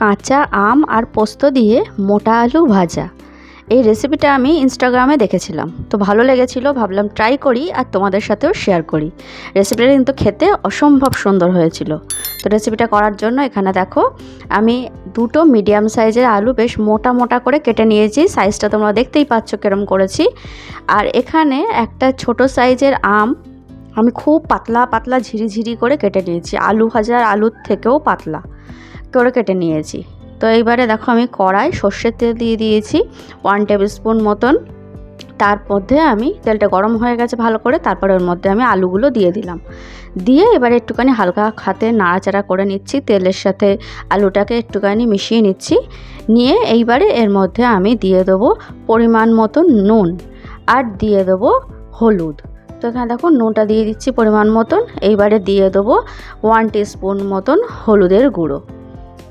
কাঁচা আম আর পোস্ত দিয়ে মোটা আলু ভাজা। এই রেসিপিটা আমি ইনস্টাগ্রামে দেখেছিলাম। তো ভালো লেগেছিলো, ভাবলাম ট্রাই করি আর তোমাদের সাথেও শেয়ার করি। রেসিপিটা কিন্তু খেতে অসম্ভব সুন্দর হয়েছিল। তো রেসিপিটা করার জন্য এখানে দেখো, আমি দুটো মিডিয়াম সাইজের আলু বেশ মোটা মোটা করে কেটে নিয়েছি। সাইজটা তোমরা দেখতেই পাচ্ছ কেরম করেছি। আর এখানে একটা ছোট সাইজের আম আমি খুব পাতলা পাতলা ঝিরিঝিরি করে কেটে নিয়েছি। আলু ভাজার আলুর থেকেও পাতলা। করে কেটে নিয়েছি। তো এইবারে দেখো আমি কড়াই সর্ষের তেল দিয়ে দিয়েছি ওয়ান টেবিল স্পুন মতন। তার মধ্যে আমি তেলটা গরম হয়ে গেছে ভালো করে, তারপরে ওর মধ্যে আমি আলুগুলো দিয়ে দিলাম। দিয়ে এবারে একটুখানি হালকা হাতে নাড়াচাড়া করে নিচ্ছি, তেলের সাথে আলুটাকে একটুখানি মিশিয়ে নিচ্ছি। নিয়ে এইবারে এর মধ্যে আমি দিয়ে দেবো পরিমাণ মতো নুন আর দিয়ে দেবো হলুদ। তো এখানে দেখো নুনটা দিয়ে দিচ্ছি পরিমাণ মতন। এইবারে দিয়ে দেবো ওয়ান স্পুন মতন হলুদের গুঁড়ো।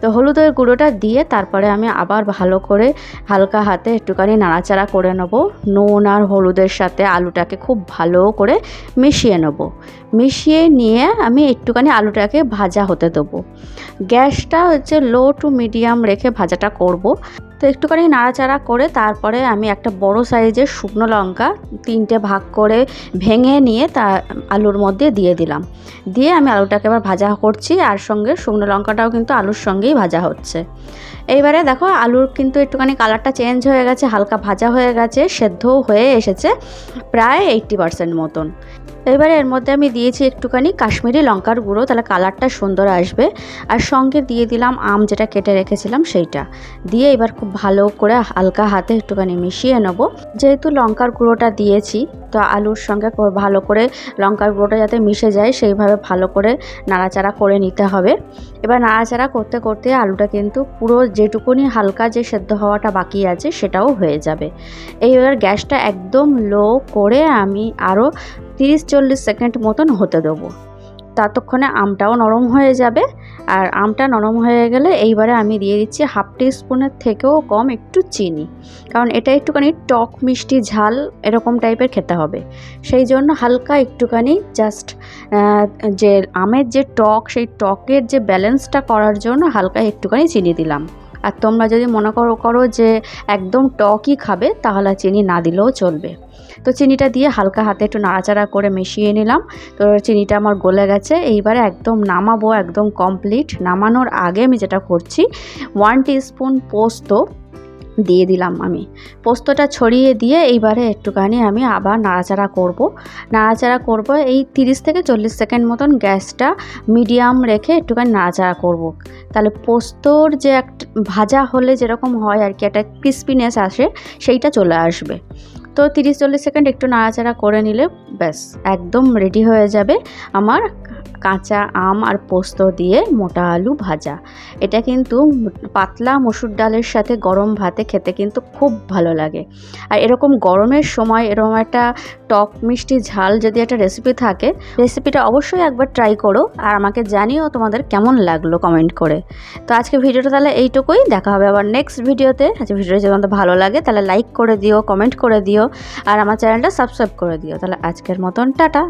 তো হলুদের গুঁড়োটা দিয়ে তারপরে আমি আবার ভালো করে হালকা হাতে একটুখানি নাড়াচাড়া করে নেব। নুন আর হলুদের সাথে আলুটাকে খুব ভালো করে মিশিয়ে নেব। মিশিয়ে নিয়ে আমি একটুখানি আলুটাকে ভাজা হতে দেবো। গ্যাসটা হচ্ছে লো টু মিডিয়াম রেখে ভাজাটা করব। তো একটুখানি নাড়াচাড়া করে তারপরে আমি একটা বড় সাইজের শুকনো লঙ্কা তিনটে ভাগ করে ভেঙে নিয়ে তা আলুর মধ্যে দিয়ে দিলাম। দিয়ে আমি আলুটাকে এবার ভাজা করছি, আর সঙ্গে শুকনো লঙ্কাটাও কিন্তু আলুর সঙ্গেই ভাজা হচ্ছে। এইবারে দেখো আলুর কিন্তু একটুখানি কালারটা চেঞ্জ হয়ে গেছে, হালকা ভাজা হয়ে গেছে, সেদ্ধও হয়ে এসেছে প্রায় এইট্টি পারসেন্ট মতন। এবারে এর মধ্যে আমি দিয়েছি একটুখানি কাশ্মীরি লঙ্কার গুঁড়ো, তাহলে কালারটা সুন্দর আসবে। আর সঙ্গে দিয়ে দিলাম আম যেটা কেটে রেখেছিলাম সেইটা। দিয়ে এবার খুব ভালো করে হালকা হাতে একটুখানি মিশিয়ে নেব। যেহেতু লঙ্কার গুঁড়োটা দিয়েছি, তো আলুর সঙ্গে ভালো করে লঙ্কার গুঁড়োটা যাতে মিশে যায়, সেইভাবে ভালো করে নাড়াচাড়া করে নিতে হবে। এবার নাড়াচাড়া করতে করতে আলুটা কিন্তু পুরো যেটুকুনি হালকা যে সেদ্ধ হওয়াটা বাকি আছে, সেটাও হয়ে যাবে। এইবার গ্যাসটা একদম লো করে আমি আরও তিরিশ চল্লিশ সেকেন্ড মতন হতে দেবো। ততক্ষণে আমটাও নরম হয়ে যাবে। আর আমটা নরম হয়ে গেলে এইবারে আমি দিয়ে দিচ্ছি হাফ টি স্পুনের থেকেও কম একটু চিনি। কারণ এটা একটুখানি টক, মিষ্টি, ঝাল এরকম টাইপের খেতে হবে। সেই জন্য হালকা একটুখানি জাস্ট যে আমের যে টক, সেই টকের যে ব্যালেন্সটা করার জন্য হালকা একটুখানি চিনি দিলাম। আর তোমরা যদি মনে করো করো যে একদম টকই খাবে, তাহলে চিনি না দিলেও চলবে। তো চিনিটা দিয়ে হালকা হাতে একটু নাড়াচাড়া করে মিশিয়ে নিলাম। তো চিনিটা আমার গলে গেছে। এইবারে একদম নামাবো, একদম কমপ্লিট নামানোর আগে আমি যেটা করছি ওয়ান স্পুন পোস্ত দিয়ে দিলাম আমি। পোস্তটা ছড়িয়ে দিয়ে এইবারে একটুখানি আমি আবার নাড়াচাড়া করব। নাড়াচাড়া করব, এই তিরিশ থেকে চল্লিশ সেকেন্ড মতন গ্যাসটা মিডিয়াম রেখে একটুখানি নাড়াচাড়া করব। তাহলে পোস্তর যে এক ভাজা হলে যেরকম হয় আর কি, একটা ক্রিস্পিনেস আসে, সেইটা চলে আসবে। তো তিরিশ চল্লিশ সেকেন্ড একটু নাড়াচাড়া করে নিলে ব্যাস, একদম রেডি হয়ে যাবে আমার কাঁচা আম আর পোস্ত দিয়ে মোটা আলু ভাজা। এটা কিন্তু পাতলা মসুর ডালের সাথে গরম ভাতে খেতে কিন্তু খুব ভালো লাগে। আর এরকম গরমের সময় এরকম একটা টক মিষ্টি ঝাল যদি একটা রেসিপি থাকে রেসিপিটা অবশ্যই একবার ট্রাই করো আর আমাকে জানিও তোমাদের কেমন লাগল কমেন্ট করে। তো আজকে ভিডিওটা তাহলে এইটুকুই, দেখা হবে আবার নেক্সট ভিডিওতে আজকে ভিডিওটা যদি তোমাদের ভালো লাগে, তাহলে লাইক করে দিও কমেন্ট করে দিও, আর আমার চ্যানেলটা সাবস্ক্রাইব করে দিও। তাহলে আজকের মতন, টাটা।